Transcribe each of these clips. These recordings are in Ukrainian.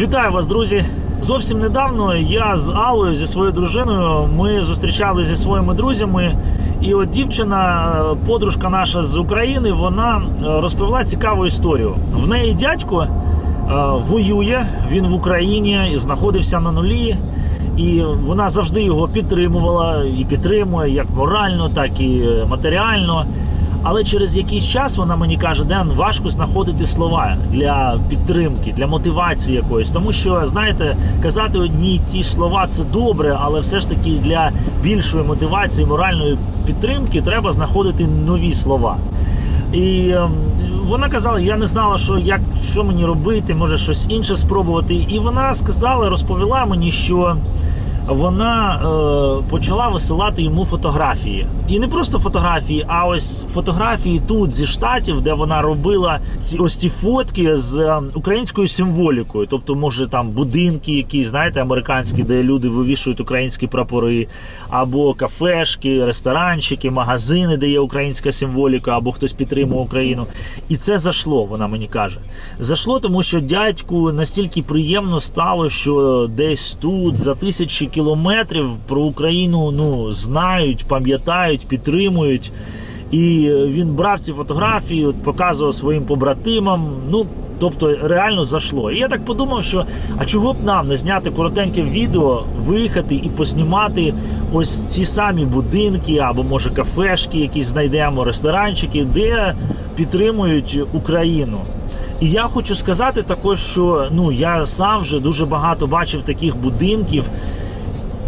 Вітаю вас, друзі! Зовсім недавно я з Аллою, зі своєю дружиною, ми зустрічалися зі своїми друзями. І от дівчина, подружка наша з України, вона е, розповіла цікаву історію. В неї дядько е, воює, він в Україні знаходився на нулі. І вона завжди його підтримувала і підтримує як морально, так і матеріально. Але через якийсь час вона мені каже, Ден, важко знаходити слова для підтримки, для мотивації якоїсь. Тому що, знаєте, казати одні ті слова це добре, але все ж таки для більшої мотивації, моральної підтримки треба знаходити нові слова. І ем, вона казала, я не знала, що як що мені робити, може щось інше спробувати. І вона сказала, розповіла мені, що вона е, почала висилати йому фотографії. І не просто фотографії, а ось фотографії тут зі штатів, де вона робила ці ось ці фотки з е, українською символікою. Тобто, може там будинки, якісь, знаєте, американські, де люди вивішують українські прапори, або кафешки, ресторанчики, магазини, де є українська символіка, або хтось підтримує Україну. І це зашло, вона мені каже. Зашло, тому що дядьку настільки приємно стало, що десь тут за тисячі кілометрів про Україну ну знають, пам'ятають, підтримують. І він брав ці фотографії, от показував своїм побратимам. Ну тобто реально зайшло. І я так подумав, що а чого б нам не зняти коротеньке відео, виїхати і поснімати ось ці самі будинки, або може кафешки, якісь знайдемо, ресторанчики, де підтримують Україну. І я хочу сказати також, що ну я сам вже дуже багато бачив таких будинків.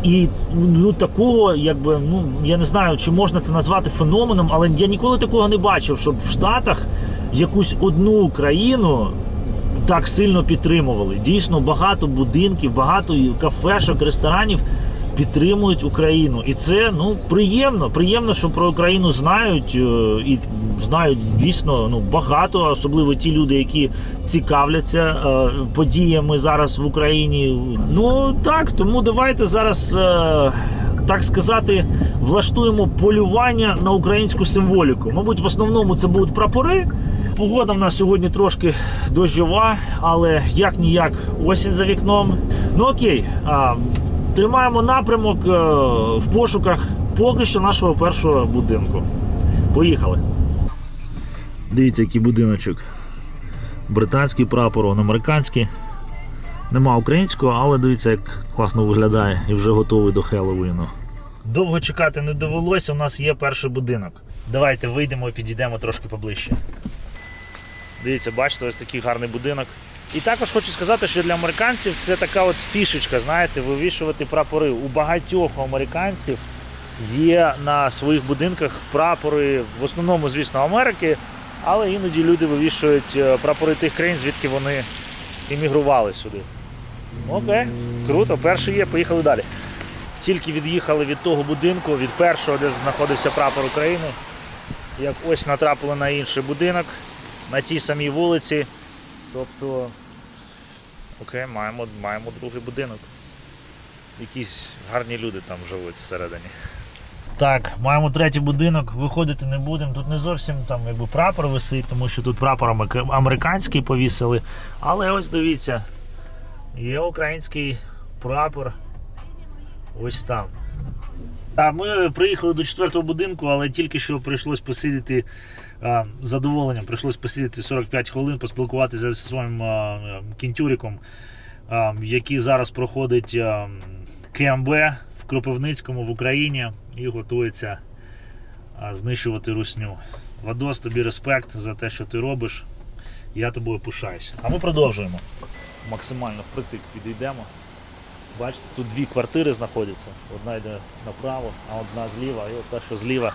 І ну такого, якби ну я не знаю, чи можна це назвати феноменом, але я ніколи такого не бачив, щоб в Штатах якусь одну країну так сильно підтримували. Дійсно, багато будинків, багато кафешок, ресторанів підтримують Україну. І це ну приємно. Приємно, що про Україну знають е, і знають дійсно ну багато, особливо ті люди, які цікавляться е, подіями зараз в Україні. Ну так, тому давайте зараз. е, Так сказати, влаштуємо полювання на українську символіку. Мабуть, в основному це будуть прапори. Погода в нас сьогодні трошки дощова, але як ніяк осінь за вікном. Ну окей, а, тримаємо напрямок е, в пошуках поки що нашого першого будинку. Поїхали. Дивіться, який будиночок. Британський прапор, он американський. Нема українського, але дивіться, як класно виглядає і вже готовий до Хеллоуіну. Довго чекати не довелося, у нас є перший будинок. Давайте вийдемо і підійдемо трошки поближче. Дивіться, бачите, ось такий гарний будинок. І також хочу сказати, що для американців це така от фішечка, знаєте, вивішувати прапори. У багатьох американців є на своїх будинках прапори, в основному, звісно, Америки, але іноді люди вивішують е, прапори тих країн, звідки вони іммігрували сюди. Окей, круто, перший є, поїхали далі. Тільки від'їхали від того будинку, від першого, де знаходився прапор України, як ось натрапили на інший будинок на тій самій вулиці. Тобто, окей, маємо, маємо другий будинок. Якісь гарні люди там живуть всередині. Так, маємо третій будинок, виходити не будемо. Тут не зовсім там якби прапор висить, тому що тут прапор американський повісили. Але ось дивіться, є український прапор ось там. А ми приїхали до четвертого будинку, але тільки що прийшлось посидіти задоволенням. Прийшлось посидіти 45 хвилин, поспілкуватися зі своїм а, кінтюриком, який зараз проходить КМБ в Кропивницькому в Україні і готується знищувати русню. Вадос, тобі респект за те, що ти робиш. Я тобою пишаюся. А ми продовжуємо. Максимально впритик підійдемо. Бачите, тут дві квартири знаходяться. Одна йде направо, а одна зліва, і от та, що зліва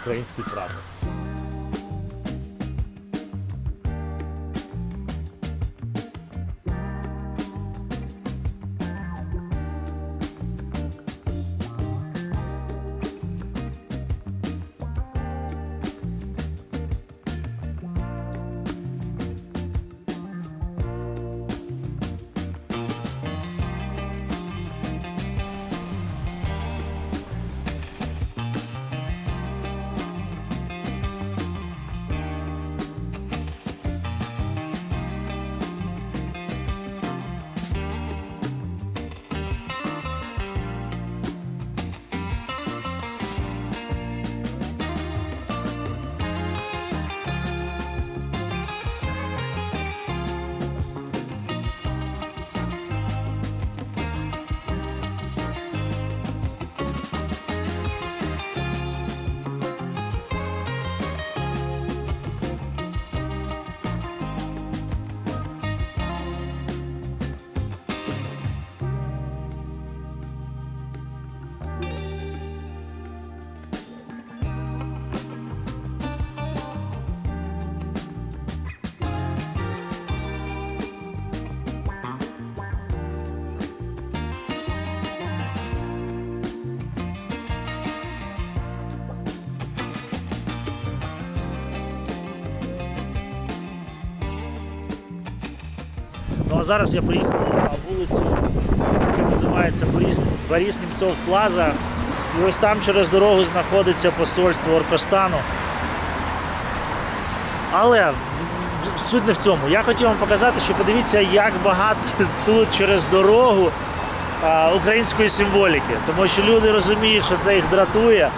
український прапор. Ну а зараз я приїхав на вулицю, яка називається Борис Німцов Плаза. І ось там через дорогу знаходиться посольство Оркостану. Але суть не в цьому. Я хотів вам показати, що подивіться, як багато тут через дорогу української символіки. Тому що люди розуміють, що це їх дратує.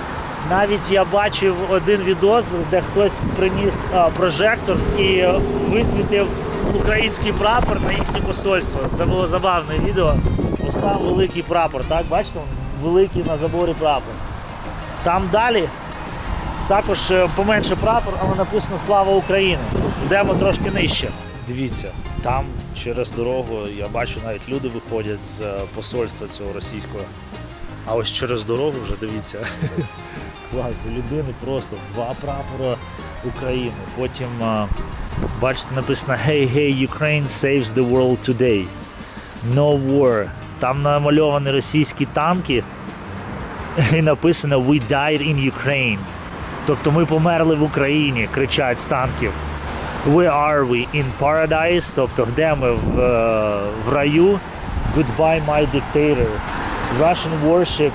Навіть я бачив один відос, де хтось приніс прожектор і висвітив український прапор на їхнє посольство. Це було забавне відео. Ось там великий прапор, так? Бачите? Великий на заборі прапор. Там далі також е, поменше прапор, але написано Слава Україні. Йдемо трошки нижче. Дивіться, там через дорогу я бачу, навіть люди виходять з е, посольства цього російського. А ось через дорогу вже дивіться. Клас, людини просто два прапора України. Потім, бачите, написано Hey, hey, Ukraine saves the world today. No war. Там намальовані російські танки і написано We died in Ukraine. Тобто ми померли в Україні, кричать з танків. Where are we? In paradise? Тобто де ми в, е, в раю? Goodbye, my dictator. Russian worship.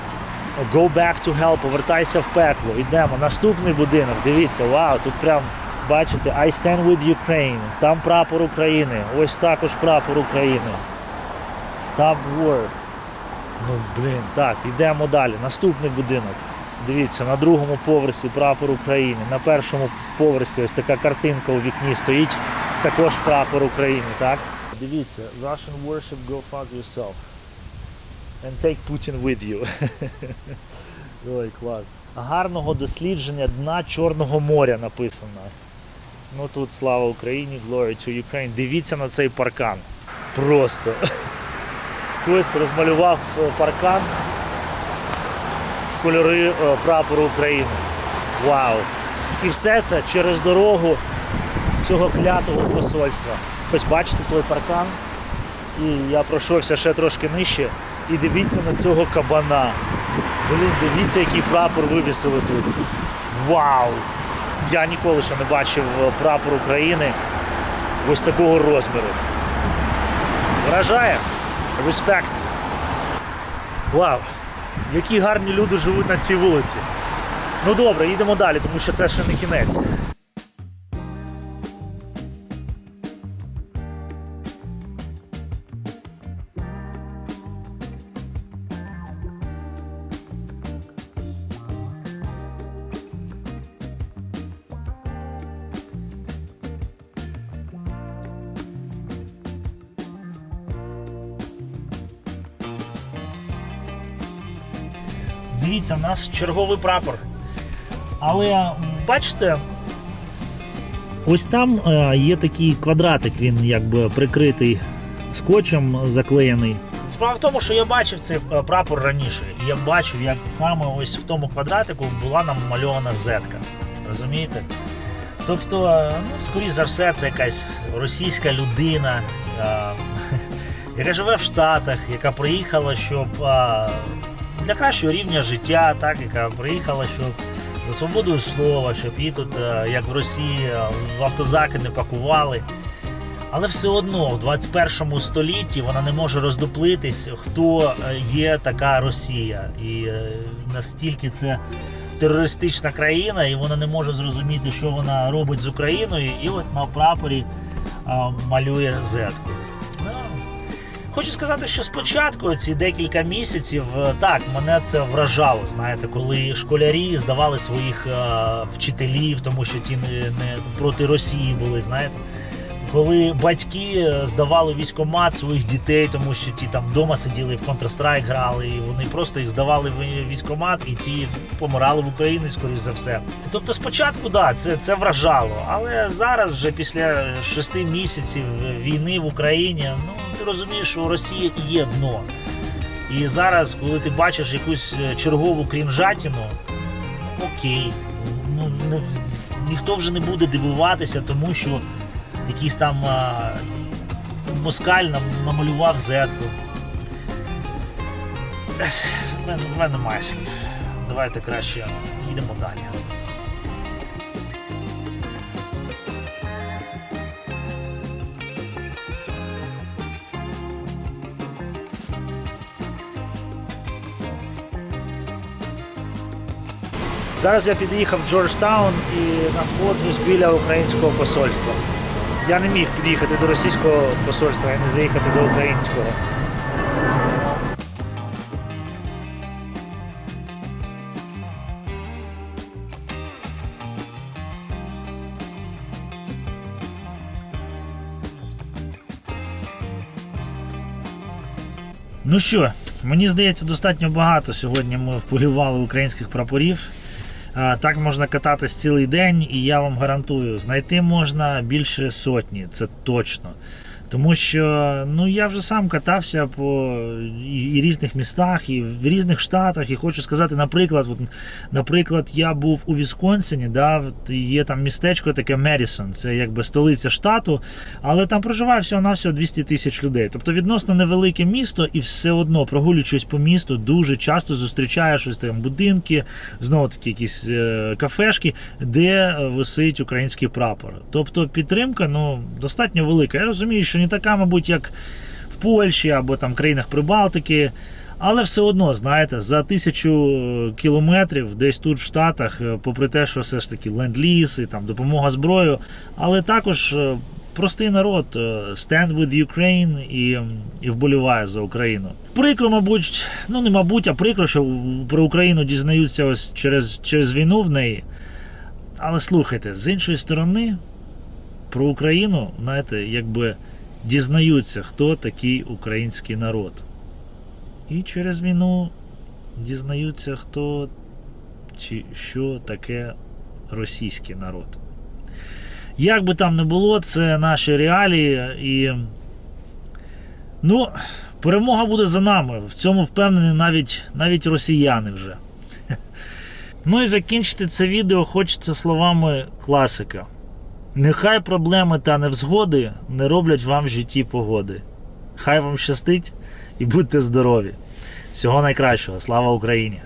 Go back to hell, повертайся в пекло. Йдемо. Наступний будинок. Дивіться, вау, тут прям бачите, I stand with Ukraine. Там прапор України. Ось також прапор України. Stop war. Ну, блін, так, йдемо далі. Наступний будинок. Дивіться, на другому поверсі прапор України. На першому поверсі ось така картинка у вікні стоїть. Також прапор України, так? Дивіться, Russian worship, go fuck yourself. And take Putin with you. Ой, клас. Гарного дослідження дна Чорного моря написано. Ну тут слава Україні, glory to Ukraine. Дивіться на цей паркан. Просто. Хтось розмалював е, паркан в кольори е, прапору України. Вау! І все це через дорогу цього клятого посольства. Ось бачите той паркан. І я пройшовся ще трошки нижче. І дивіться на цього кабана. Блін, дивіться, який прапор вивісили тут. Вау! Я ніколи ще не бачив е, прапор України ось такого розміру. Вражає. Респект. Вау! Які гарні люди живуть на цій вулиці. Ну добре, їдемо далі, тому що це ще не кінець. Дивіться, в нас черговий прапор. Але бачите, ось там е, є такий квадратик, він якби прикритий скотчем заклеєний. Справа в тому, що я бачив цей е, прапор раніше. Я бачив, як саме ось в тому квадратику була намальована зетка. Розумієте? Тобто, е, ну, скоріш за все, це якась російська людина, яка живе в Штатах, яка приїхала, щоб для кращого рівня життя, так, яка приїхала, щоб за свободою слова, щоб її тут, е, як в Росії, е, в автозаки не пакували. Але все одно в 21 столітті вона не може роздуплитись, хто е, є така Росія. І настільки це терористична країна, і вона не може зрозуміти, що вона робить з Україною, і от на прапорі малює зетку. Хочу сказати, що спочатку ці декілька місяців е, так мене це вражало. Знаєте, коли школярі здавали своїх е, вчителів, тому що ті не, не проти Росії були, знаєте. Коли батьки е, здавали військомат своїх дітей, тому що ті там вдома сиділи в Counter-Strike грали, і вони просто їх здавали в військомат, і ті помирали в Україні, скоріш за все. Тобто, спочатку, да, це, це вражало, але зараз, вже після шести місяців війни в Україні, ну ти розумієш, що у Росії є дно. І зараз, коли ти бачиш якусь е, чергову крінжатіну, ну, окей, ну не, ніхто вже не буде дивуватися, тому що якийсь там а, москаль нам намалював зетку. В мене, в мене немає слів. Давайте краще йдемо далі. Зараз я під'їхав в Джорджтаун і знаходжусь біля українського посольства. Я не міг під'їхати до російського посольства і не заїхати до українського. Ну що, мені здається, достатньо багато сьогодні ми вполювали українських прапорів. Так можна кататись цілий день, і я вам гарантую, знайти можна більше сотні, це точно. Тому що ну я вже сам катався по і, і різних містах, і в різних штатах. І хочу сказати, наприклад, от, наприклад, я був у Вісконсині, да, є там містечко таке Мерісон, це якби столиця штату, але там проживає всього навсього 200 тисяч людей. Тобто відносно невелике місто, і все одно прогулюючись по місту, дуже часто зустрічаєш ось там будинки, знову таки якісь е, кафешки, де е, висить український прапор. Тобто підтримка ну, достатньо велика. Я розумію, що не така, мабуть, як в Польщі або там країнах Прибалтики. Але все одно, знаєте, за тисячу е, кілометрів десь тут в Штатах, е, попри те, що все ж таки ленд-ліз і там допомога зброю, але також е, простий народ stand with Ukraine і, і вболіває за Україну. Прикро, мабуть, ну не мабуть, а прикро, що про Україну дізнаються ось через, через війну в неї. Але слухайте, з іншої сторони, про Україну, знаєте, якби дізнаються, хто такий український народ. І через війну дізнаються, хто чи що таке російський народ. Як би там не було, це наші реалії і. Ну, перемога буде за нами. В цьому впевнені навіть, навіть росіяни вже. Ну і закінчити це відео хочеться словами класика. Нехай проблеми та невзгоди не роблять вам в житті погоди. Хай вам щастить і будьте здорові. Всього найкращого. Слава Україні!